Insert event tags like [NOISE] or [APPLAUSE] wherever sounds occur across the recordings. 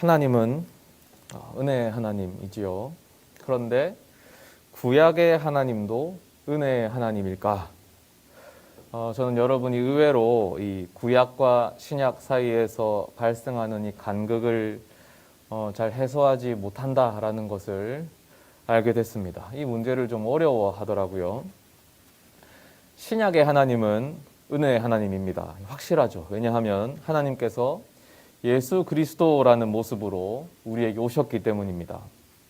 하나님은 어, 은혜의 하나님이지요. 그런데 구약의 하나님도 은혜의 하나님일까? 어, 저는 여러분이 의외로 이 구약과 신약 사이에서 발생하는 이 간극을 어, 잘 해소하지 못한다라는 것을 알게 됐습니다. 이 문제를 좀 어려워하더라고요. 신약의 하나님은 은혜의 하나님입니다. 확실하죠. 왜냐하면 하나님께서 예수 그리스도라는 모습으로 우리에게 오셨기 때문입니다.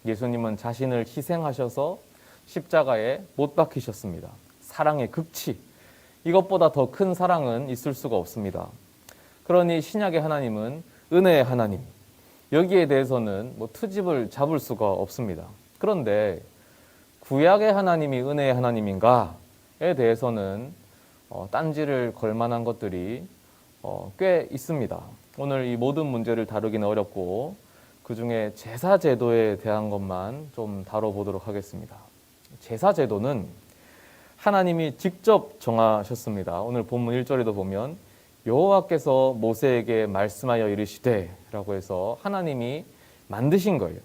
예수님은 자신을 희생하셔서 십자가에 못 박히셨습니다. 사랑의 극치. 이것보다 더 큰 사랑은 있을 수가 없습니다. 그러니 신약의 하나님은 은혜의 하나님. 여기에 대해서는 뭐 트집을 잡을 수가 없습니다. 그런데 구약의 하나님이 은혜의 하나님인가에 대해서는 어, 딴지를 걸 만한 것들이 어, 꽤 있습니다. 오늘 이 모든 문제를 다루기는 어렵고 그 중에 제사 제도에 대한 것만 좀 다뤄보도록 하겠습니다. 제사 제도는 하나님이 직접 정하셨습니다. 오늘 본문 1절에도 보면 여호와께서 모세에게 말씀하여 이르시되라고 해서 하나님이 만드신 거예요.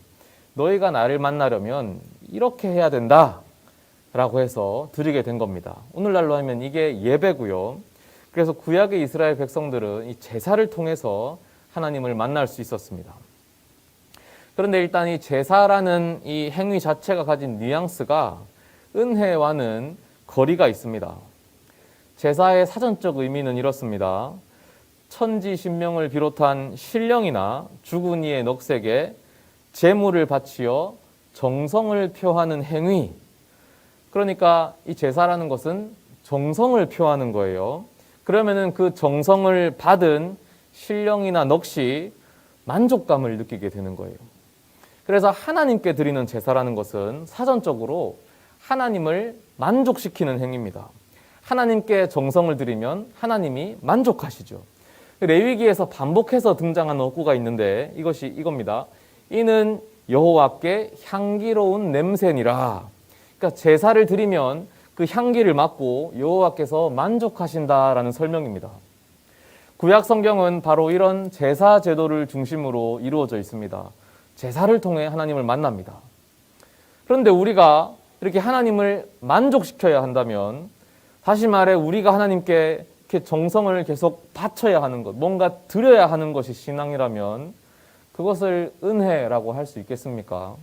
너희가 나를 만나려면 이렇게 해야 된다라고 해서 드리게 된 겁니다. 오늘날로 하면 이게 예배고요. 그래서 구약의 이스라엘 백성들은 이 제사를 통해서 하나님을 만날 수 있었습니다. 그런데 일단 이 제사라는 이 행위 자체가 가진 뉘앙스가 은혜와는 거리가 있습니다. 제사의 사전적 의미는 이렇습니다. 천지 신명을 비롯한 신령이나 죽은 이의 넉색에 제물을 바치어 정성을 표하는 행위. 그러니까 이 제사라는 것은 정성을 표하는 거예요. 그러면은 그 정성을 받은 신령이나 넋이 만족감을 느끼게 되는 거예요. 그래서 하나님께 드리는 제사라는 것은 사전적으로 하나님을 만족시키는 행위입니다. 하나님께 정성을 드리면 하나님이 만족하시죠. 레위기에서 반복해서 등장하는 어구가 있는데 이것이 이겁니다. 이는 여호와께 향기로운 냄새니라. 그러니까 제사를 드리면 그 향기를 맡고 여호와께서 만족하신다라는 설명입니다. 구약 성경은 바로 이런 제사 제도를 중심으로 이루어져 있습니다. 제사를 통해 하나님을 만납니다. 그런데 우리가 이렇게 하나님을 만족시켜야 한다면 다시 말해 우리가 하나님께 이렇게 정성을 계속 바쳐야 하는 것, 뭔가 드려야 하는 것이 신앙이라면 그것을 은혜라고 할 수 있겠습니까?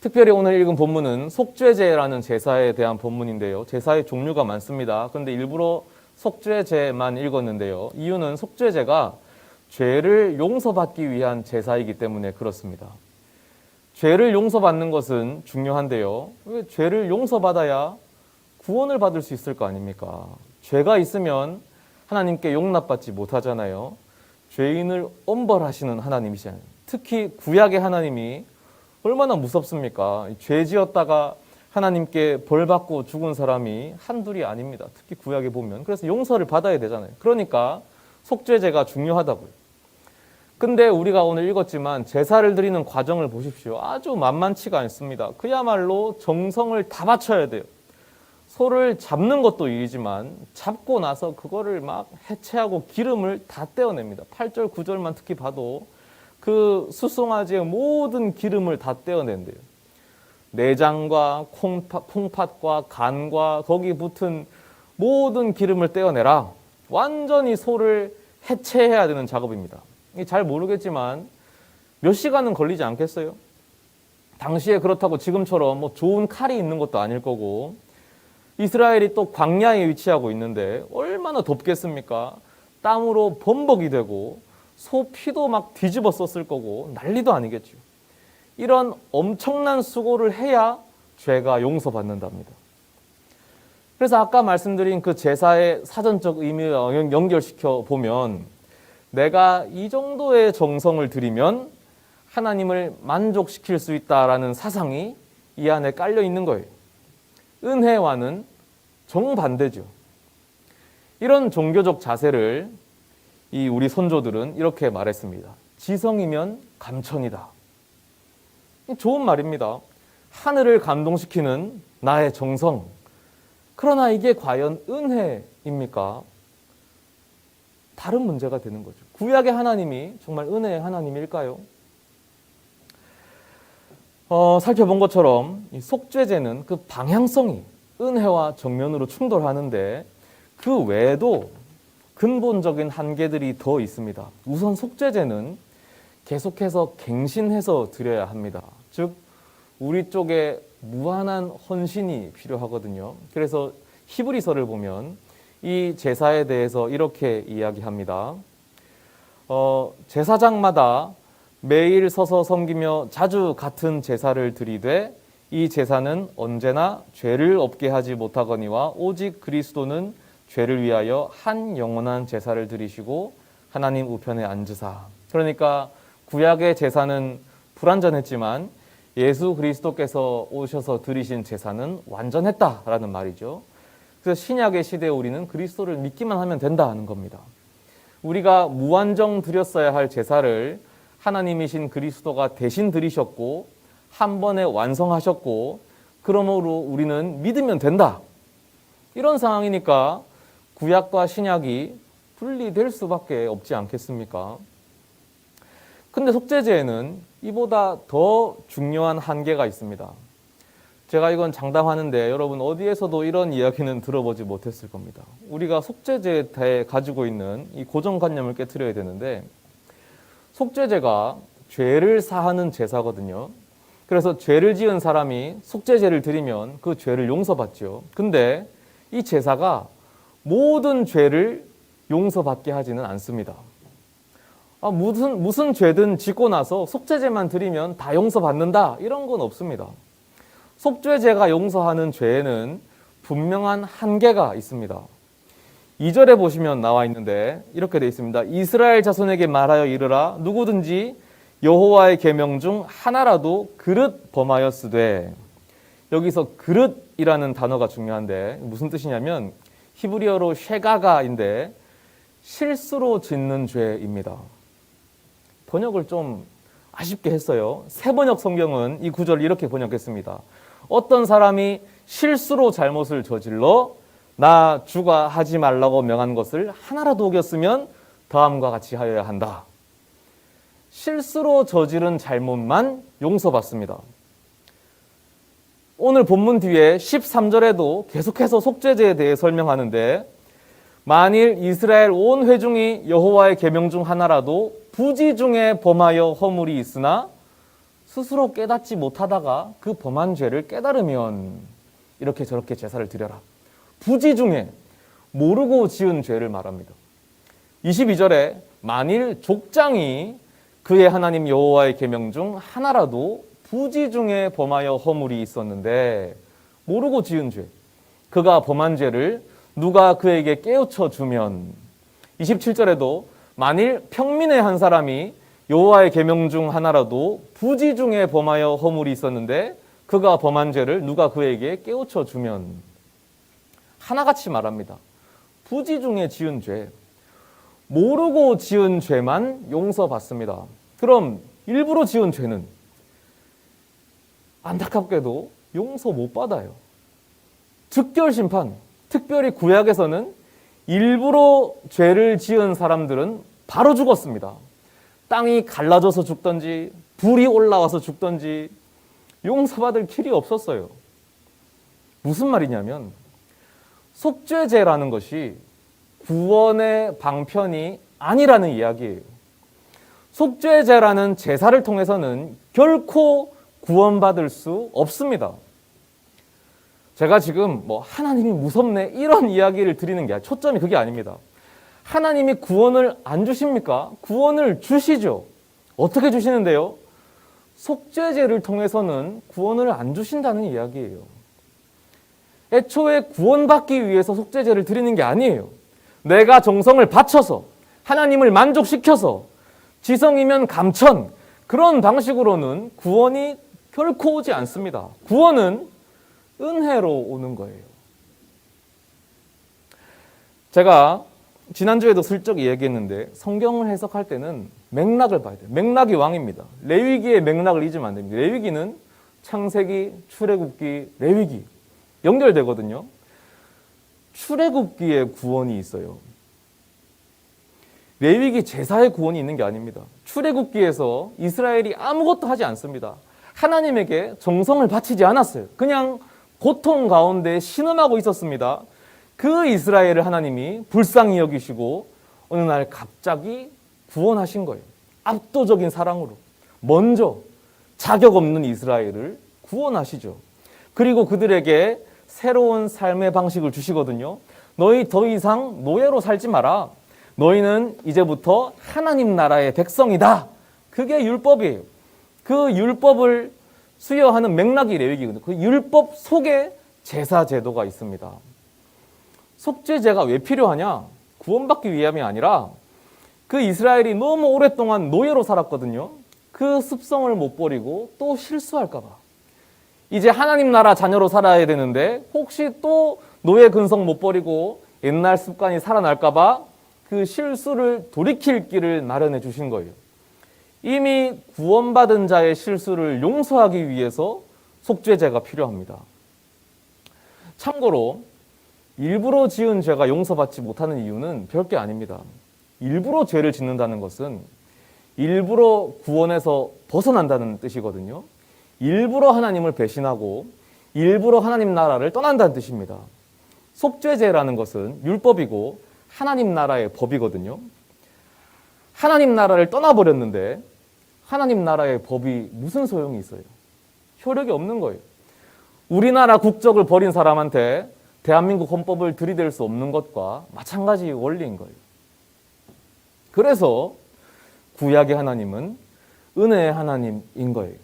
특별히 오늘 읽은 본문은 속죄제라는 제사에 대한 본문인데요. 제사의 종류가 많습니다. 그런데 일부러 속죄제만 읽었는데요. 이유는 속죄제가 죄를 용서받기 위한 제사이기 때문에 그렇습니다. 죄를 용서받는 것은 중요한데요. 왜 죄를 용서받아야 구원을 받을 수 있을 거 아닙니까? 죄가 있으면 하나님께 용납받지 못하잖아요. 죄인을 엄벌하시는 하나님이시잖아요. 특히 구약의 하나님이 얼마나 무섭습니까? 죄 지었다가 하나님께 벌 받고 죽은 사람이 한둘이 아닙니다. 특히 구약에 보면. 그래서 용서를 받아야 되잖아요. 그러니까 속죄제가 중요하다고요. 근데 우리가 오늘 읽었지만 제사를 드리는 과정을 보십시오. 아주 만만치가 않습니다. 그야말로 정성을 다 바쳐야 돼요. 소를 잡는 것도 일이지만 잡고 나서 그거를 막 해체하고 기름을 다 떼어냅니다. 8절, 9절만 특히 봐도 그 수송아지의 모든 기름을 다 떼어낸대요. 내장과 콩팥, 콩팥 과 간과 거기 붙은 모든 기름을 떼어내라. 완전히 소를 해체해야 되는 작업입니다. 잘 모르겠지만 몇 시간은 걸리지 않겠어요? 당시에 그렇다고 지금처럼 뭐 좋은 칼이 있는 것도 아닐 거고 이스라엘이 또 광야에 위치하고 있는데 얼마나 덥겠습니까? 땀으로 범벅이 되고 소 피도 막 뒤집어 썼을 거고 난리도 아니겠죠. 이런 엄청난 수고를 해야 죄가 용서받는답니다. 그래서 아까 말씀드린 그 제사의 사전적 의미를 연결시켜 보면 내가 이 정도의 정성을 들이면 하나님을 만족시킬 수 있다라는 사상이 이 안에 깔려 있는 거예요. 은혜와는 정반대죠. 이런 종교적 자세를 이 우리 선조들은 이렇게 말했습니다. 지성이면 감천이다. 좋은 말입니다. 하늘을 감동시키는 나의 정성. 그러나 이게 과연 은혜입니까? 다른 문제가 되는 거죠. 구약의 하나님이 정말 은혜의 하나님일까요? 어, 살펴본 것처럼 이 속죄제는 그 방향성이 은혜와 정면으로 충돌하는데 그 외에도 근본적인 한계들이 더 있습니다. 우선 속죄제는 계속해서 갱신해서 드려야 합니다. 즉 우리 쪽에 무한한 헌신이 필요하거든요. 그래서 히브리서를 보면 이 제사에 대해서 이렇게 이야기합니다. 어, 제사장마다 매일 서서 섬기며 자주 같은 제사를 드리되 이 제사는 언제나 죄를 없게 하지 못하거니와 오직 그리스도는 죄를 위하여 한 영원한 제사를 드리시고 하나님 우편에 앉으사. 그러니까 구약의 제사는 불완전했지만 예수 그리스도께서 오셔서 드리신 제사는 완전했다라는 말이죠. 그래서 신약의 시대에 우리는 그리스도를 믿기만 하면 된다는 겁니다. 우리가 무한정 드렸어야 할 제사를 하나님이신 그리스도가 대신 드리셨고 한 번에 완성하셨고 그러므로 우리는 믿으면 된다. 이런 상황이니까 구약과 신약이 분리될 수밖에 없지 않겠습니까? 근데 속죄제에는 이보다 더 중요한 한계가 있습니다. 제가 이건 장담하는데 여러분 어디에서도 이런 이야기는 들어보지 못했을 겁니다. 우리가 속죄제에 대해 가지고 있는 이 고정관념을 깨뜨려야 되는데 속죄제가 죄를 사하는 제사거든요. 그래서 죄를 지은 사람이 속죄제를 드리면 그 죄를 용서받죠. 근데 이 제사가 모든 죄를 용서받게 하지는 않습니다. 아, 무슨 무슨 죄든 짓고 나서 속죄제만 드리면 다 용서받는다 이런 건 없습니다. 속죄제가 용서하는 죄에는 분명한 한계가 있습니다. 2절에 보시면 나와 있는데 이렇게 되어 있습니다. 이스라엘 자손에게 말하여 이르라 누구든지 여호와의 계명 중 하나라도 그릇 범하였으되 여기서 그릇이라는 단어가 중요한데 무슨 뜻이냐면 히브리어로 쉐가가인데 실수로 짓는 죄입니다. 번역을 좀 아쉽게 했어요. 새 번역 성경은 이 구절을 이렇게 번역했습니다. 어떤 사람이 실수로 잘못을 저질러 나 주가 하지 말라고 명한 것을 하나라도 어겼으면 다음과 같이 하여야 한다. 실수로 저지른 잘못만 용서받습니다. 오늘 본문 뒤에 13절에도 계속해서 속죄제에 대해 설명하는데 만일 이스라엘 온 회중이 여호와의 계명 중 하나라도 부지 중에 범하여 허물이 있으나 스스로 깨닫지 못하다가 그 범한 죄를 깨달으면 이렇게 저렇게 제사를 드려라. 부지 중에 모르고 지은 죄를 말합니다. 22절에 만일 족장이 그의 하나님 여호와의 계명 중 하나라도 부지 중에 범하여 허물이 있었는데 모르고 지은 죄 그가 범한 죄를 누가 그에게 깨우쳐 주면 27절에도 만일 평민의 한 사람이 여호와의 계명 중 하나라도 부지 중에 범하여 허물이 있었는데 그가 범한 죄를 누가 그에게 깨우쳐 주면 하나같이 말합니다. 부지 중에 지은 죄 모르고 지은 죄만 용서받습니다. 그럼 일부러 지은 죄는 안타깝게도 용서 못 받아요. 즉결 심판, 특별히 구약에서는 일부러 죄를 지은 사람들은 바로 죽었습니다. 땅이 갈라져서 죽던지, 불이 올라와서 죽던지, 용서받을 길이 없었어요. 무슨 말이냐면, 속죄제라는 것이 구원의 방편이 아니라는 이야기예요. 속죄제라는 제사를 통해서는 결코 구원받을 수 없습니다. 제가 지금 뭐 하나님이 무섭네 이런 이야기를 드리는 게 초점이 그게 아닙니다. 하나님이 구원을 안 주십니까? 구원을 주시죠. 어떻게 주시는데요? 속죄제를 통해서는 구원을 안 주신다는 이야기예요. 애초에 구원받기 위해서 속죄제를 드리는 게 아니에요. 내가 정성을 바쳐서 하나님을 만족시켜서 지성이면 감천 그런 방식으로는 구원이 결코 오지 않습니다. 구원은 은혜로 오는 거예요. 제가 지난주에도 슬쩍 얘기했는데 성경을 해석할 때는 맥락을 봐야 돼요. 맥락이 왕입니다. 레위기의 맥락을 잊으면 안 됩니다. 레위기는 창세기, 출애굽기, 레위기 연결되거든요. 출애굽기에 구원이 있어요. 레위기 제사의 구원이 있는 게 아닙니다. 출애굽기에서 이스라엘이 아무것도 하지 않습니다. 하나님에게 정성을 바치지 않았어요. 그냥 고통 가운데 신음하고 있었습니다. 그 이스라엘을 하나님이 불쌍히 여기시고 어느 날 갑자기 구원하신 거예요. 압도적인 사랑으로. 먼저 자격 없는 이스라엘을 구원하시죠. 그리고 그들에게 새로운 삶의 방식을 주시거든요. 너희 더 이상 노예로 살지 마라. 너희는 이제부터 하나님 나라의 백성이다. 그게 율법이에요. 그 율법을 수여하는 맥락이 레위기거든요. 그 율법 속에 제사 제도가 있습니다. 속죄제가 왜 필요하냐? 구원받기 위함이 아니라 그 이스라엘이 너무 오랫동안 노예로 살았거든요. 그 습성을 못 버리고 또 실수할까봐. 이제 하나님 나라 자녀로 살아야 되는데 혹시 또 노예 근성 못 버리고 옛날 습관이 살아날까봐 그 실수를 돌이킬 길을 마련해 주신 거예요. 이미 구원받은 자의 실수를 용서하기 위해서 속죄제가 필요합니다. 참고로 일부러 지은 죄가 용서받지 못하는 이유는 별게 아닙니다. 일부러 죄를 짓는다는 것은 일부러 구원에서 벗어난다는 뜻이거든요. 일부러 하나님을 배신하고 일부러 하나님 나라를 떠난다는 뜻입니다. 속죄제라는 것은 율법이고 하나님 나라의 법이거든요. 하나님 나라를 떠나버렸는데 하나님 나라의 법이 무슨 소용이 있어요? 효력이 없는 거예요. 우리나라 국적을 버린 사람한테 대한민국 헌법을 들이댈 수 없는 것과 마찬가지 원리인 거예요. 그래서 구약의 하나님은 은혜의 하나님인 거예요.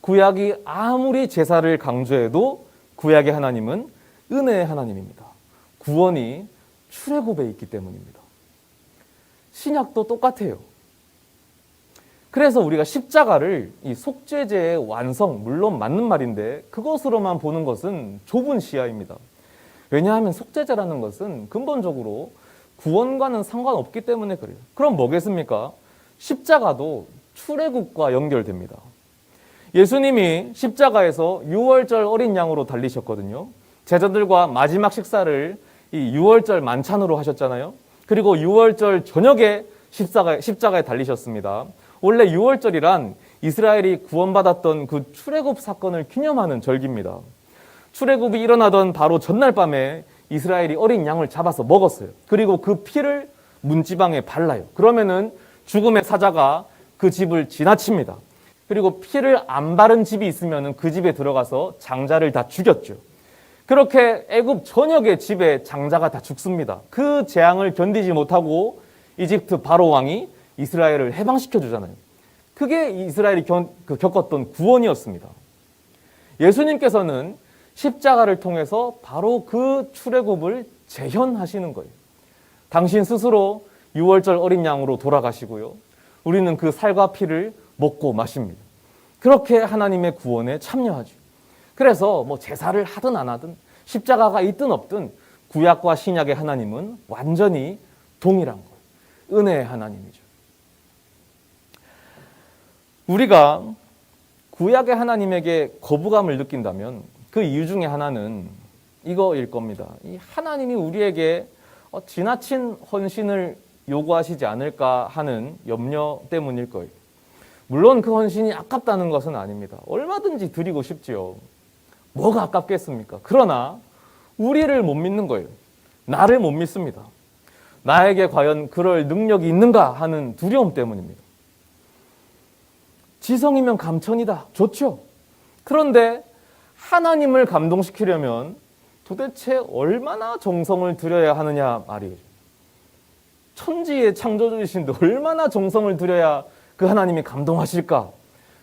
구약이 아무리 제사를 강조해도 구약의 하나님은 은혜의 하나님입니다. 구원이 출애굽에 있기 때문입니다. 신약도 똑같아요. 그래서 우리가 십자가를 이 속죄제의 완성, 물론 맞는 말인데 그것으로만 보는 것은 좁은 시야입니다. 왜냐하면 속죄제라는 것은 근본적으로 구원과는 상관없기 때문에 그래요. 그럼 뭐겠습니까? 십자가도 출애굽과 연결됩니다. 예수님이 십자가에서 6월절 어린 양으로 달리셨거든요. 제자들과 마지막 식사를 이 6월절 만찬으로 하셨잖아요. 그리고 6월절 저녁에 십자가에, 십자가에 달리셨습니다. 원래 6월절이란 이스라엘이 구원받았던 그 출애굽 사건을 기념하는 절기입니다. 출애굽이 일어나던 바로 전날 밤에 이스라엘이 어린 양을 잡아서 먹었어요. 그리고 그 피를 문지방에 발라요. 그러면은 죽음의 사자가 그 집을 지나칩니다. 그리고 피를 안 바른 집이 있으면 그 집에 들어가서 장자를 다 죽였죠. 그렇게 애굽 전역의 집에 장자가 다 죽습니다. 그 재앙을 견디지 못하고 이집트 바로 왕이 이스라엘을 해방시켜 주잖아요. 그게 이스라엘이 그 겪었던 구원이었습니다. 예수님께서는 십자가를 통해서 바로 그 출애굽을 재현하시는 거예요. 당신 스스로 6월절 어린 양으로 돌아가시고요. 우리는 그 살과 피를 먹고 마십니다. 그렇게 하나님의 구원에 참여하죠. 그래서 뭐 제사를 하든 안 하든 십자가가 있든 없든 구약과 신약의 하나님은 완전히 동일한 거예요. 은혜의 하나님이죠. 우리가 구약의 하나님에게 거부감을 느낀다면 그 이유 중에 하나는 이거일 겁니다. 이 하나님이 우리에게 어, 지나친 헌신을 요구하시지 않을까 하는 염려 때문일 거예요. 물론 그 헌신이 아깝다는 것은 아닙니다. 얼마든지 드리고 싶지요. 뭐가 아깝겠습니까? 그러나 우리를 못 믿는 거예요. 나를 못 믿습니다. 나에게 과연 그럴 능력이 있는가 하는 두려움 때문입니다. 지성이면 감천이다. 좋죠. 그런데 하나님을 감동시키려면 도대체 얼마나 정성을 들여야 하느냐 말이에요. 천지의 창조주이신데 얼마나 정성을 들여야 그 하나님이 감동하실까?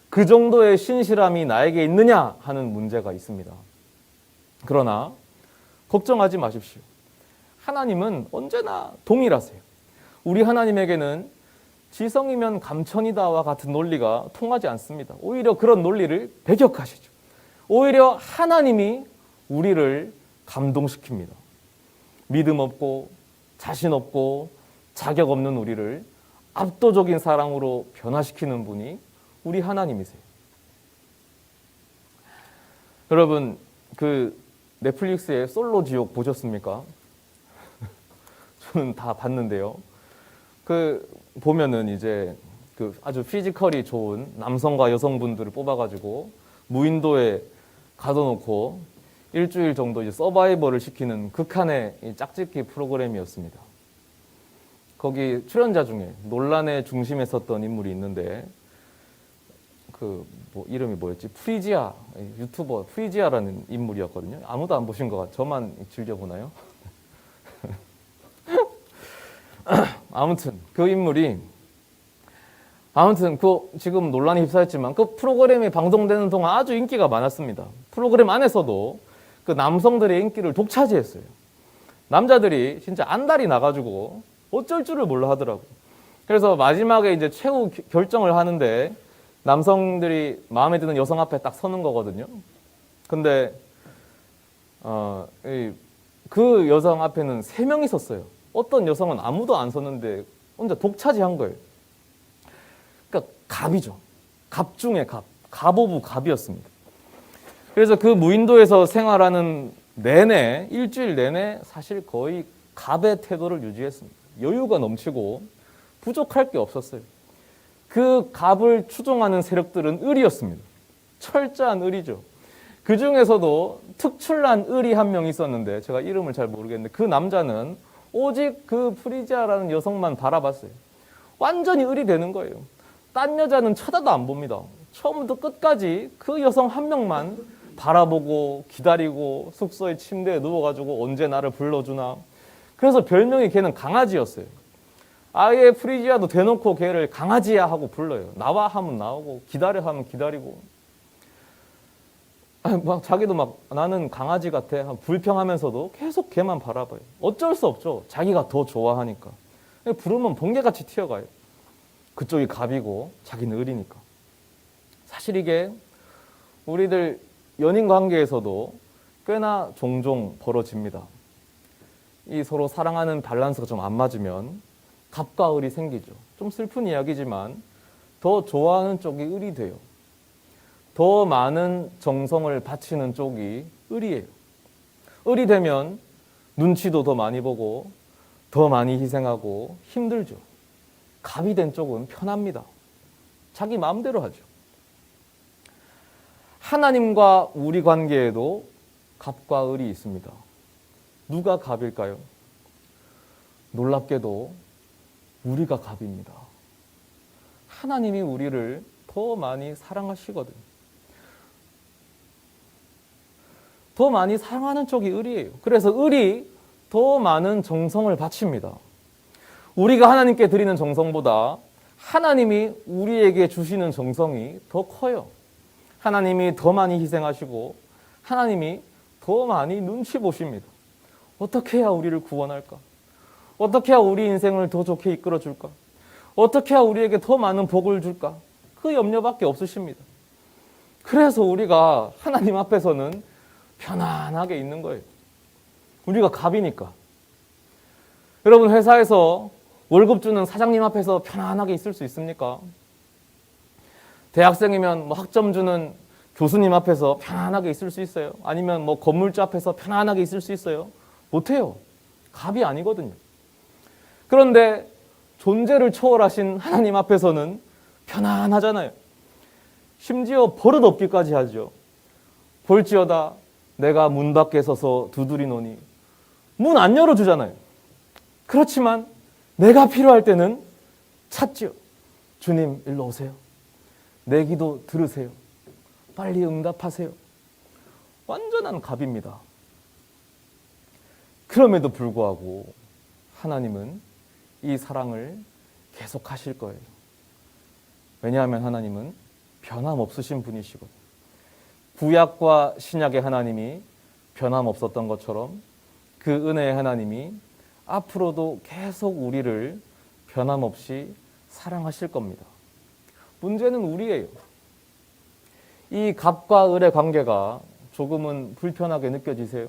그 정도의 신실함이 나에게 있느냐 하는 문제가 있습니다. 그러나 걱정하지 마십시오. 하나님은 언제나 동일하세요. 우리 하나님에게는 지성이면 감천이다와 같은 논리가 통하지 않습니다. 오히려 그런 논리를 배격하시죠. 오히려 하나님이 우리를 감동시킵니다. 믿음 없고 자신 없고 자격 없는 우리를 압도적인 사랑으로 변화시키는 분이 우리 하나님이세요. 여러분 그 넷플릭스의 솔로 지옥 보셨습니까? [LAUGHS] 저는 다 봤는데요. 그 보면은 이제 그 아주 피지컬이 좋은 남성과 여성분들을 뽑아가지고 무인도에 가둬놓고 일주일 정도 이제 서바이벌을 시키는 극한의 이 짝짓기 프로그램이었습니다. 거기 출연자 중에 논란의 중심에 섰던 인물이 있는데 그 뭐 이름이 뭐였지 프리지아 유튜버 프리지아라는 인물이었거든요. 아무도 안 보신 것 같. 저만 즐겨 보나요? [LAUGHS] [LAUGHS] 아무튼 그 인물이 아무튼 그 지금 논란이 휩싸였지만 그 프로그램이 방송되는 동안 아주 인기가 많았습니다. 프로그램 안에서도 그 남성들의 인기를 독차지했어요. 남자들이 진짜 안달이 나가지고 어쩔 줄을 몰라 하더라고. 그래서 마지막에 이제 최후 기- 결정을 하는데 남성들이 마음에 드는 여성 앞에 딱 서는 거거든요. 근데 어, 이, 그 여성 앞에는 세 명이 섰어요. 어떤 여성은 아무도 안 섰는데 혼자 독차지한 거예요. 그러니까 갑이죠. 갑 중에 갑, 갑 오브 갑이었습니다. 그래서 그 무인도에서 생활하는 내내 일주일 내내 사실 거의 갑의 태도를 유지했습니다. 여유가 넘치고 부족할 게 없었어요. 그 갑을 추종하는 세력들은 을이었습니다. 철저한 을이죠. 그 중에서도 특출난 을이 한 명 있었는데 제가 이름을 잘 모르겠는데 그 남자는 오직 그 프리지아라는 여성만 바라봤어요. 완전히 을이 되는 거예요. 딴 여자는 쳐다도 안 봅니다. 처음부터 끝까지 그 여성 한 명만 바라보고 기다리고 숙소에 침대에 누워가지고 언제 나를 불러주나. 그래서 별명이 걔는 강아지였어요. 아예 프리지아도 대놓고 걔를 강아지야 하고 불러요. 나와 하면 나오고 기다려 하면 기다리고. 아니, 막 자기도 막 나는 강아지 같아 불평하면서도 계속 걔만 바라봐요. 어쩔 수 없죠. 자기가 더 좋아하니까. 부르면 번개같이 튀어가요. 그쪽이 갑이고 자기는 을이니까. 사실 이게 우리들 연인 관계에서도 꽤나 종종 벌어집니다. 이 서로 사랑하는 밸런스가 좀 안 맞으면 갑과 을이 생기죠. 좀 슬픈 이야기지만 더 좋아하는 쪽이 을이 돼요. 더 많은 정성을 바치는 쪽이 을이에요. 을이 되면 눈치도 더 많이 보고 더 많이 희생하고 힘들죠. 갑이 된 쪽은 편합니다. 자기 마음대로 하죠. 하나님과 우리 관계에도 갑과 을이 있습니다. 누가 갑일까요? 놀랍게도 우리가 갑입니다. 하나님이 우리를 더 많이 사랑하시거든. 더 많이 사랑하는 쪽이 을이에요. 그래서 을이 더 많은 정성을 바칩니다. 우리가 하나님께 드리는 정성보다 하나님이 우리에게 주시는 정성이 더 커요. 하나님이 더 많이 희생하시고 하나님이 더 많이 눈치 보십니다. 어떻게 해야 우리를 구원할까? 어떻게 해야 우리 인생을 더 좋게 이끌어 줄까? 어떻게 해야 우리에게 더 많은 복을 줄까? 그 염려밖에 없으십니다. 그래서 우리가 하나님 앞에서는 편안하게 있는 거예요. 우리가 갑이니까. 여러분 회사에서 월급 주는 사장님 앞에서 편안하게 있을 수 있습니까? 대학생이면 뭐 학점 주는 교수님 앞에서 편안하게 있을 수 있어요? 아니면 뭐 건물주 앞에서 편안하게 있을 수 있어요? 못해요. 갑이 아니거든요. 그런데 존재를 초월하신 하나님 앞에서는 편안하잖아요. 심지어 버릇 없기까지 하죠. 볼지어다 내가 문 밖에 서서 두드리노니 문 안 열어주잖아요. 그렇지만 내가 필요할 때는 찾지요. 주님 일로 오세요. 내 기도 들으세요. 빨리 응답하세요. 완전한 갑입니다. 그럼에도 불구하고 하나님은 이 사랑을 계속 하실 거예요. 왜냐하면 하나님은 변함없으신 분이시거든요. 구약과 신약의 하나님이 변함없었던 것처럼 그 은혜의 하나님이 앞으로도 계속 우리를 변함없이 사랑하실 겁니다. 문제는 우리예요. 이 갑과 을의 관계가 조금은 불편하게 느껴지세요?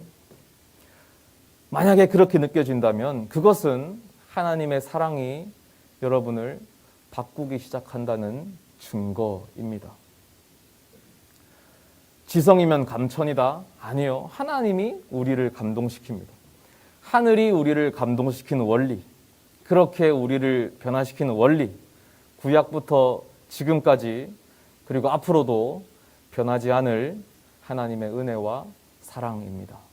만약에 그렇게 느껴진다면 그것은 하나님의 사랑이 여러분을 바꾸기 시작한다는 증거입니다. 지성이면 감천이다? 아니요. 하나님이 우리를 감동시킵니다. 하늘이 우리를 감동시키는 원리. 그렇게 우리를 변화시키는 원리, 구약부터 지금까지 그리고 앞으로도 변하지 않을 하나님의 은혜와 사랑입니다.